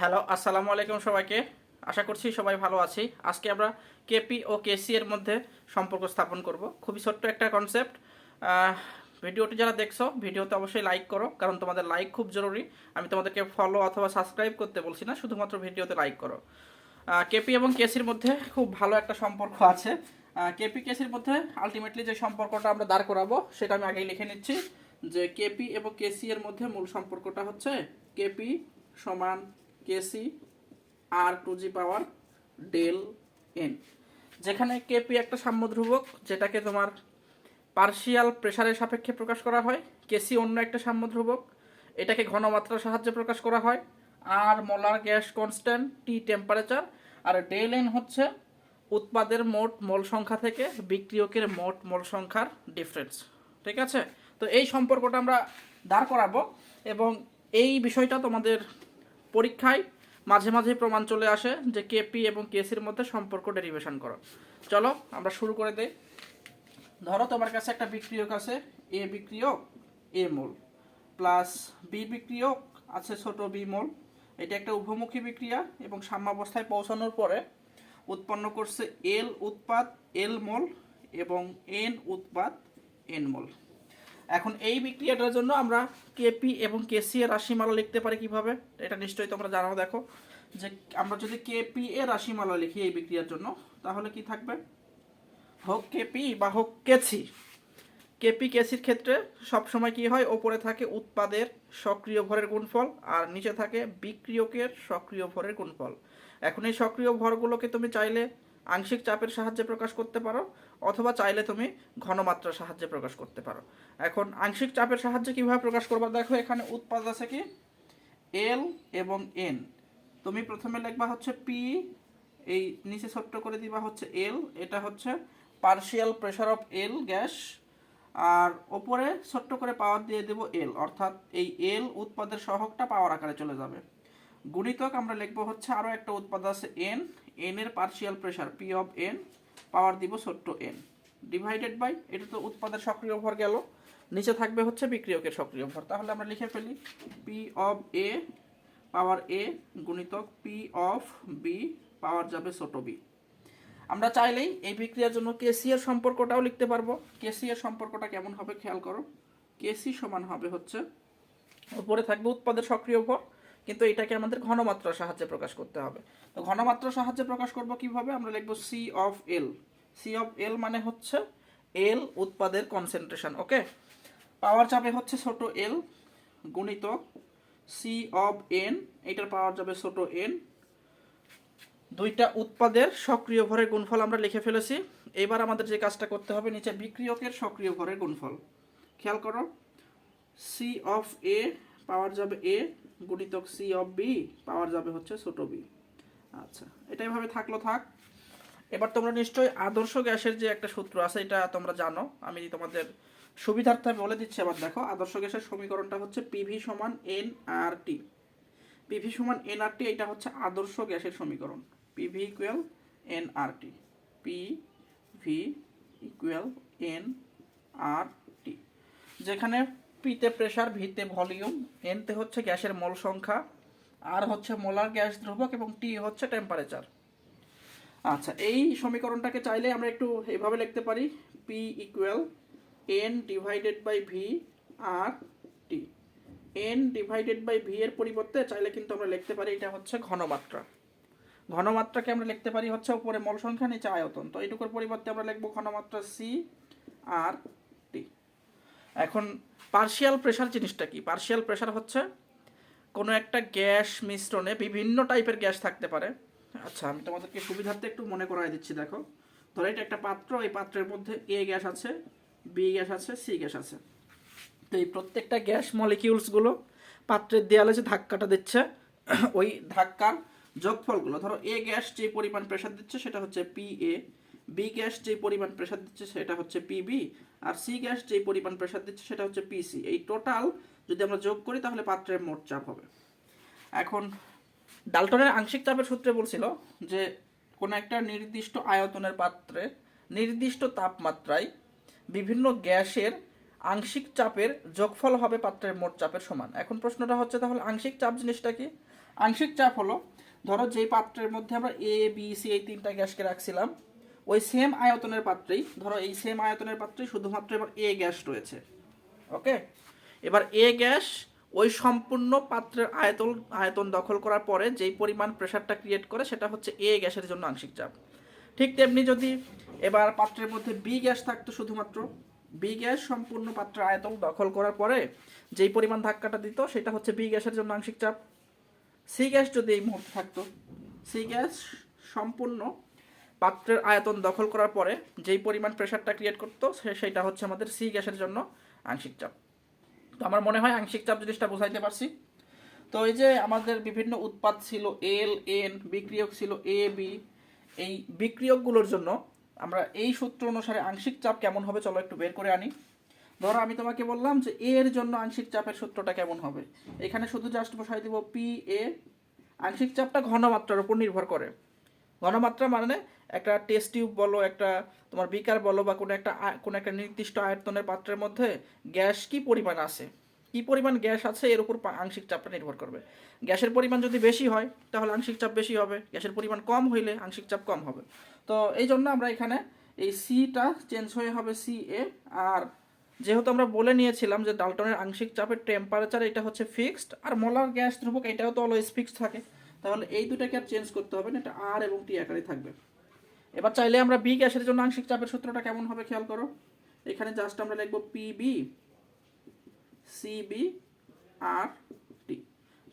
Hello, আসসালামু আলাইকুম সবাইকে। আশা করছি সবাই ভালো আছি। আজকে আমরা কেপি ও কেসি এর মধ্যে সম্পর্ক স্থাপন করব। খুবই ছোট্ট একটা কনসেপ্ট ভিডিওটি যারা দেখছ, ভিডিওতে অবশ্যই লাইক করো, কারণ তোমাদের লাইক খুব জরুরি। আমি তোমাদেরকে ফলো অথবা সাবস্ক্রাইব করতে বলছি না, শুধুমাত্র ভিডিওতে লাইক করো। কেপি এবং কেসির মধ্যে খুব ভালো একটা সম্পর্ক আছে। কেপি কেসির মধ্যে আলটিমেটলি যে সম্পর্কটা আমরা দাঁড় করাবো, সেটা আমি আগেই লিখে নিচ্ছি যে কেপি এবং কেসি এর মধ্যে মূল সম্পর্কটা হচ্ছে কেপি সমান কেসি আর টু জি পাওয়ার ডেল এন যেখানে কেপি একটা সাম্য ধ্রুবক, যেটাকে তোমার পার্শিয়াল প্রেসারের সাপেক্ষে প্রকাশ করা হয়। কেসি অন্য একটা সাম্য ধ্রুবক, এটাকে ঘনমাত্রার সাহায্যে প্রকাশ করা হয়। R molar gas constant T temperature আর ডেল এন হচ্ছে উৎপাদের মোট মোল সংখ্যা থেকে বিক্রিয়কের মোট মোল সংখ্যার ডিফারেন্স ঠিক আছে? তো এই সম্পর্কটা আমরা দাঁড় করাবো এবং এই বিষয়টা তোমাদের পরীক্ষায় মাঝে মাঝে প্রমাণ চলে আসে যে কেপি এবং কেসির মধ্যে সম্পর্ক ডেরিভেশন করো। চলো, আমরা শুরু করে দেই। ধরো তোমার কাছে একটা বিক্রিয়ক আছে, এ বিক্রিয়ক, এ মোল। প্লাস বি বিক্রিয়ক আছে ছোট বি মোল। এটা একটা উভমুখী বিক্রিয়া এবং সাম্যাবস্থায় পৌঁছানোর পরে উৎপন্ন করছে এল উৎপাদ, এল মোল এবং এন উৎপাদ, এন মোল। এখন এই বিক্রিয়াটার জন্য আমরা কেপি এবং কেসি এর রাশিমালা লিখতে পারি কীভাবে? এটা নিশ্চয়ই তোমরা জানাও, দেখো। যে আমরা যদি কেপি এর রাশিমালা লিখি এই বিক্রিয়ার জন্য, তাহলে কি থাকবে? হোক কেপি বা হোক কেসি কেপি কেসির ক্ষেত্রে সবসময় কি হয়? ওপরে থাকে উৎপাদের সক্রিয় ভরের গুণফল আর নিচে থাকে বিক্রিয়কের সক্রিয় ভরের গুণফল। এখন এই সক্রিয় ভরগুলোকে তুমি চাইলে আংশিক চাপের সাহায্যে প্রকাশ করতে পারো। অথবা চাইলে তুমি ঘনমাত্রার সাহায্যে প্রকাশ করতে পারো। এখন আংশিক চাপের সাহায্যে কীভাবে প্রকাশ করবা? দেখো, এখানে উৎপাদ আছে কি? এল এবং এন তুমি প্রথমে লিখবা হচ্ছে পি এই নিচে ছোট্ট করে দিবা হচ্ছে এল এটা হচ্ছে partial pressure of L gas আর ওপরে ছোট্ট করে পাওয়ার দিয়ে দেব এল অর্থাৎ এই এল উৎপাদের সহগটা পাওয়ার আকারে চলে যাবে। গুণিতক আমরা লিখব হচ্ছে আরও একটা উৎপাদ আছে এন এন এর partial pressure P of N power দিব ছোট্ট এন ডিভাইডেড বাই এটা তো উৎপাদের সক্রিয় ভর গেল। নিচে থাকবে হচ্ছে বিক্রিয়কের সক্রিয় ভর। তাহলে আমরা লিখে ফেলি পি অফ এ পাওয়ার এ গুণিতক পি অফ বি পাওয়ার যাবে ছোট বি আমরা চাইলেই এই বিক্রিয়ার জন্য কেসি এর সম্পর্কটাও লিখতে পারব। কেসি এর সম্পর্কটা কেমন হবে খেয়াল করো। কেসি সমান হবে হচ্ছে, উপরে থাকবে উৎপাদের সক্রিয় ভর। কিন্তু এটাকে আমাদের ঘনমাত্রার সাহায্যে প্রকাশ করতে হবে। তো ঘনমাত্রার সাহায্যে প্রকাশ করব কীভাবে? আমরা লিখব C of L C of L মানে হচ্ছে এল উৎপাদের কনসেন্ট্রেশন ওকে পাওয়ার যাবে হচ্ছে ছোট এল গুণিতক সি অফ এন এটার পাওয়ার যাবে ছোট এন দুইটা উৎপাদের সক্রিয় ভরের গুণফল আমরা লিখে ফেলেছি। এবার আমাদের যে কাজটা করতে হবে, নিচে বিক্রিয়কের সক্রিয় ভরের গুণফল। খেয়াল করো সি অফ এ পাওয়ার যাবে এ গুণিতক সি অফ বি পাওয়ার যাবে হচ্ছে ছোট বি আচ্ছা এটা এভাবে থাকল থাক। এবার তোমরা নিশ্চয়ই আদর্শ গ্যাসের যে একটা সূত্র আছে, এটা তোমরা জানো। আমি তোমাদের সুবিধার্থে আমি বলে দিচ্ছি আবার দেখো, আদর্শ গ্যাসের সমীকরণটা হচ্ছে পিভি সমান N R T P V সমান এন আর টি এটা হচ্ছে আদর্শ গ্যাসের সমীকরণ। P V equal N R T P V equal N R T যেখানে পিতে প্রেসার ভিতে ভলিউম এনতে হচ্ছে গ্যাসের মল সংখ্যা, আর হচ্ছে মোলার গ্যাস ধ্রুবক এবং টি হচ্ছে টেম্পারেচার আচ্ছা এই সমীকরণটাকে চাইলে আমরা একটু এভাবে লিখতে পারি P equal N divided by V R T N divided by V এর পরিবর্তে চাইলে কিন্তু আমরা লিখতে পারি এটা হচ্ছে ঘনমাত্রা। ঘনমাত্রাকে আমরা লিখতে পারি হচ্ছে উপরে মল সংখ্যা, নিচে আয়তন। তো এইটুকুর পরিবর্তে আমরা লিখব ঘনমাত্রা সি আর টি এখন পার্শিয়াল প্রেশার জিনিসটা কি? পার্শিয়াল প্রেশার হচ্ছে কোনো একটা গ্যাস মিশ্রণে বিভিন্ন টাইপের গ্যাস থাকতে পারে। আচ্ছা আমি তোমাদেরকে সুবিধার্থে একটু মনে করাই দিচ্ছি, দেখো। ধরো এটা একটা পাত্র, এই পাত্রের মধ্যে এ গ্যাস আছে বি গ্যাস আছে সি গ্যাস আছে। তো এই প্রত্যেকটা গ্যাস মলিকিউলসগুলো পাত্রের দেয়ালে যে ধাক্কাটা দিচ্ছে, ওই ধাক্কার যোগফলগুলো, ধরো এ গ্যাস যে পরিমাণ প্রেশার দিচ্ছে, সেটা হচ্ছে পি এ বি গ্যাস যে পরিমাণ প্রেশার দিচ্ছে সেটা হচ্ছে পিবি আর সি গ্যাস যে পরিমাণ প্রেশার দিচ্ছে সেটা হচ্ছে পিসি এই টোটাল যদি আমরা যোগ করি তাহলে পাত্রের মোট চাপ হবে। এখন ডাল্টনের আংশিক চাপের সূত্রে বলছিল যে কোনো একটা নির্দিষ্ট আয়তনের পাত্রে নির্দিষ্ট তাপমাত্রায় বিভিন্ন গ্যাসের আংশিক চাপের যোগফল হবে পাত্রের মোট চাপের সমান। এখন প্রশ্নটা হচ্ছে তাহলে আংশিক চাপ জিনিসটা কি? আংশিক চাপ হলো, ধরো যেই পাত্রের মধ্যে আমরা এ বি সি এই তিনটা গ্যাসকে রাখছিলাম ওই সেম আয়তনের পাত্রেই, ধরো এই সেম আয়তনের পাত্রেই শুধুমাত্র এবার এ গ্যাস রয়েছে। ওকে এবার এ গ্যাস ওই সম্পূর্ণ পাত্রের আয়তন আয়তন দখল করার পরে যেই পরিমাণ প্রেশারটা ক্রিয়েট করে, সেটা হচ্ছে এ গ্যাসের জন্য আংশিক চাপ। ঠিক তেমনি যদি এবার পাত্রের মধ্যে বি গ্যাস থাকতো শুধুমাত্র বি গ্যাস সম্পূর্ণ পাত্রের আয়তন দখল করার পরে যেই পরিমাণ ধাক্কাটা দিত, সেটা হচ্ছে বি গ্যাসের জন্য আংশিক চাপ। সি গ্যাস যদি এই মুহূর্তে থাকতো সি গ্যাস সম্পূর্ণ পাত্রের আয়তন দখল করার পরে যেই পরিমাণ প্রেশারটা ক্রিয়েট করতো সেটা হচ্ছে আমাদের সি গ্যাসের জন্য আংশিক চাপ। তো আমার মনে হয় আংশিক চাপ জিনিসটা বোঝাইতে পারছি। তো এই যে আমাদের বিভিন্ন উৎপাদ ছিল এল এন বিক্রিয়ক ছিল এ বি এই বিক্রিয়কগুলোর জন্য আমরা এই সূত্র অনুসারে আংশিক চাপ কেমন হবে চলো একটু বের করে আনি। ধরো আমি তোমাকে বললাম যে এ এর জন্য আংশিক চাপের সূত্রটা কেমন হবে? এখানে শুধু জাস্ট বসাই দিব পি এ আংশিক চাপটা ঘনমাত্রার উপর নির্ভর করে। ঘনমাত্রা মানে একটা টেস্ট টিউব বলো, একটা তোমার বিকার বলো বা কোনো একটা কোনো একটা নির্দিষ্ট আয়তনের পাত্রের মধ্যে গ্যাস কি পরিমাণ আছে? কি পরিমাণ গ্যাস আছে এর উপর আংশিক চাপটা নির্ভর করবে। গ্যাসের পরিমাণ যদি বেশি হয়, তাহলে আংশিক চাপ বেশি হবে। গ্যাসের পরিমাণ কম হইলে আংশিক চাপ কম হবে। তো এই জন্য আমরা এখানে এই সিটা চেঞ্জ হয়ে হবে সি এ আর যেহেতু আমরা বলে নিয়েছিলাম যে ডালটনের আংশিক চাপের টেম্পারেচার এটা হচ্ছে ফিক্সড আর মোলার গ্যাস ধ্রুবক এটাও তো অলওয়েজ ফিক্সড থাকে। তাহলে এই দুটাকে আর চেঞ্জ করতে হবে না এটা আর এবং টি আকারে থাকবে। এবার চাইলে আমরা বি গ্যাসের জন্য আংশিক চাপের সূত্রটা কেমন হবে খেয়াল করো। এখানে জাস্ট আমরা লিখব P B C B R T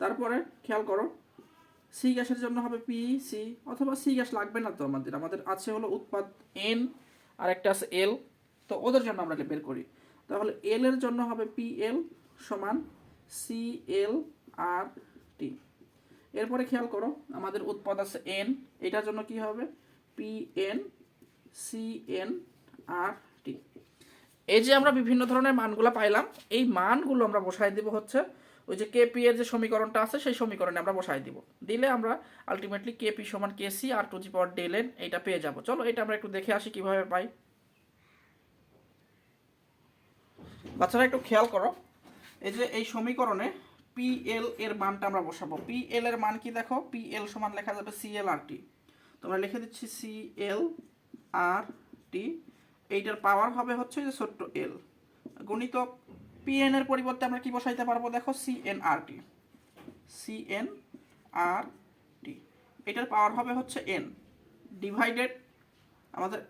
তারপরে খেয়াল করো সি গ্যাসের জন্য হবে পি সি অথবা সি গ্যাস লাগবে না তো আমাদের। আমাদের আছে হলো উৎপাদ এন আর একটা আছে এল তো ওদের জন্য আমরা বের করি। তাহলে এল এর জন্য হবে পি এল সমান সি এল আর টি এরপরে খেয়াল করো, আমাদের উৎপাদ আছে এন এটার জন্য কি হবে? P N C N R T এই যে আমরা বিভিন্ন ধরনের মানগুলো পাইলাম, এই মানগুলো আমরা বসাই দিব হচ্ছে ওই যে কেপি এর যে সমীকরণটা আছে, সেই সমীকরণে আমরা বসাই দিব। দিলে আমরা আলটিমেটলি কেপি সমান KC R to the power del N এইটা পেয়ে যাব। চলো, এটা আমরা একটু দেখে আসি কীভাবে পাই। বাচ্চারা একটু খেয়াল করো, এই যে এই সমীকরণে পি এল এর মানটা আমরা বসাবো। পি এল এর মান কি দেখো? পি এল সমান লেখা যাবে সি এল আর টি তোমরা লিখে দিচ্ছি সি এল আর টি এইটার পাওয়ার হবে হচ্ছে যে ছোট্ট এল গণিতক পি এন এর পরিবর্তে আমরা কি বসাইতে পারব? দেখো C N R T C N R T এটার পাওয়ার হবে হচ্ছে এন ডিভাইডেড আমাদের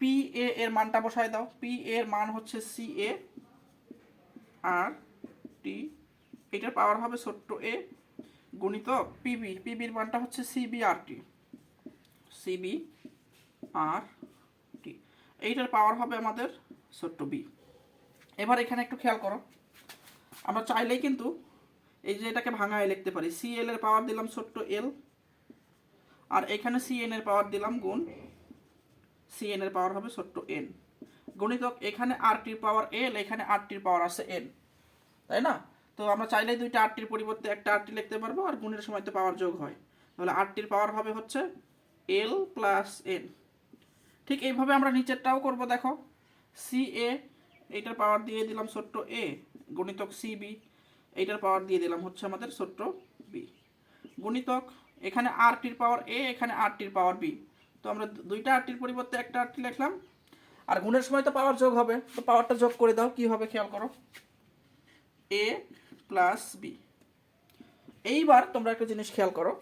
পি এ এর মানটা বসাই দাও। পি এর মান হচ্ছে সি এ আর টি এটার পাওয়ার হবে ছোট্ট এ গুণিত পিবি পিবির মানটা হচ্ছে সিবি আর টি সিবি আর টি এইটার পাওয়ার হবে আমাদের ছোট্ট বি এবার এখানে একটু খেয়াল করো। আমরা চাইলেই কিন্তু এই যে এটাকে ভাঙায় লিখতে পারি। সি এল এর পাওয়ার দিলাম ছোট্ট এল আর এখানে সি এন এর পাওয়ার দিলাম গুণ সি এন এর পাওয়ার হবে ছোট্ট এন গণিতক এখানে আর টির পাওয়ার এল এখানে আর টির পাওয়ার আছে এন তাই না? তো আমরা চাইলেই দুইটা আটটির পরিবর্তে একটা আটটি লিখতে পারব আর গুণের সময় তো পাওয়ার যোগ হয়। তাহলে আটটির পাওয়ার হবে হচ্ছে এল প্লাস এন ঠিক এইভাবে আমরা নিচেরটাও করব, দেখো। সি এ এইটার পাওয়ার দিয়ে দিলাম ছোট্ট এ গণিতক সি বি এইটার পাওয়ার দিয়ে দিলাম হচ্ছে আমাদের ছোট্ট বি গুণিতক, এখানে আর টির পাওয়ার এ এখানে আর টির পাওয়ার বি তো আমরা দুইটা আর টির পরিবর্তে একটা আর টি লিখলাম। আর গুণের সময় তো পাওয়ার যোগ হবে, তো পাওয়ারটা যোগ করে দাও, কি হবে খেয়াল করো? এ প্লাস বি এইবার তোমরা একটা জিনিস খেয়াল করো।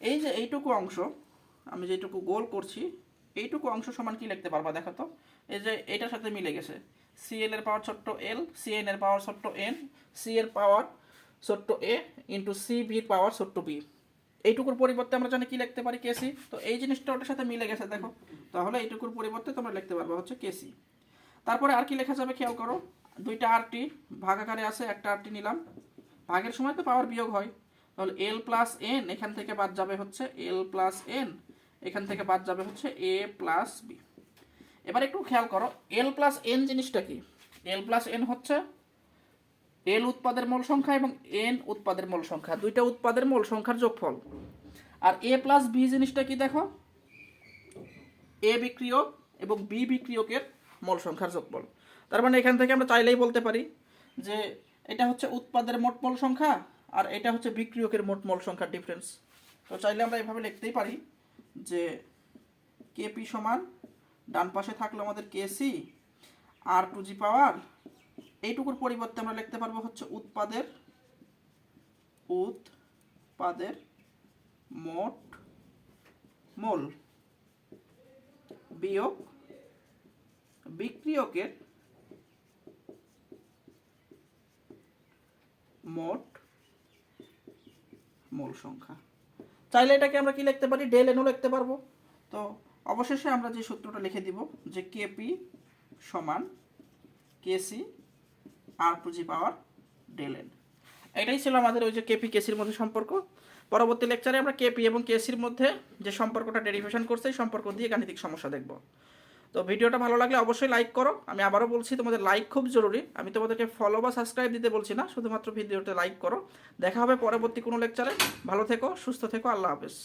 এই যে এইটুকু অংশ, আমি যেটুকু গোল করছি, এইটুকু অংশ সমান কি লিখতে পারবা দেখো তো? এই যে এটার সাথে মিলে গেছে। সি এল এর পাওয়ার ছোট্ট এল সি এন এর পাওয়ার ছোট্ট এন সি এর পাওয়ার ছোট্ট এ ইন্টু সি বির পাওয়ার ছোট্ট বি এইটুকুর পরিবর্তে আমরা জানি কি লিখতে পারি কেসি তো এই জিনিসটা ওটার সাথে মিলে গেছে দেখো। তাহলে এইটুকুর পরিবর্তে তোমরা লিখতে পারবে হচ্ছে কেসি তারপরে আর কি লেখা যাবে খেয়াল করো? দুইটা আরটি ভাগাকারে আছে, একটা আরটি নিলাম। ভাগের সময় তো পাওয়ার বিয়োগ হয়। তাহলে এল প্লাস এন এখান থেকে বাদ যাবে হচ্ছে এল প্লাস এন এখান থেকে বাদ যাবে হচ্ছে এ প্লাস বি এবার একটু খেয়াল করো এল প্লাস এন জিনিসটা কি? এল প্লাস এন হচ্ছে এল উৎপাদের মূল সংখ্যা এবং এন উৎপাদের মূল সংখ্যা। দুইটা উৎপাদের মূল সংখ্যার যোগফল। আর এ প্লাস বি জিনিসটা কি দেখো? এ বিক্রিয়ক এবং বি বিক্রিয়কের মূল সংখ্যার যোগফল। তার মানে এখান থেকে আমরা চাইলেই বলতে পারি যে এটা হচ্ছে উৎপাদের মোট মোল সংখ্যা আর এটা হচ্ছে বিক্রিয়কের মোট মোল সংখ্যার ডিফারেন্স তো চাইলে আমরা এভাবে লিখতেই পারি যে কেপি সমান ডান পাশে থাকল আমাদের কেসি আর টু জি পাওয়ার এইটুকুর পরিবর্তে আমরা লিখতে পারব হচ্ছে উৎপাদের উৎপাদের মোট মোল বিয়োগ বিক্রিয়কের মোট মূল সংখ্যা। চাইলে এটাকে আমরা কি লিখতে পারি? ডেল এনও লিখতে পারব। তো অবশেষে আমরা যে সূত্রটা লিখে দিব, যে কেপি সমান KC R to the power del N এটাই ছিল আমাদের ওই যে কেপি কেসির মধ্যে সম্পর্ক। পরবর্তী লেকচারে আমরা কেপি এবং কেসির মধ্যে যে সম্পর্কটা ডেরিভেশন করছে, এই সম্পর্ক দিয়ে গাণিতিক সমস্যা দেখব। তো ভিডিওটা ভালো লাগলে অবশ্যই লাইক করো। আমি আবারও বলছি, তোমাদের লাইক খুব জরুরি। আমি তোমাদেরকে ফলো বা সাবস্ক্রাইব দিতে বলছি না, শুধুমাত্র ভিডিওটা লাইক করো। দেখা হবে পরবর্তী কোনো লেকচারে ভালো থেকো, সুস্থ থেকো, আল্লাহ হাফেজ।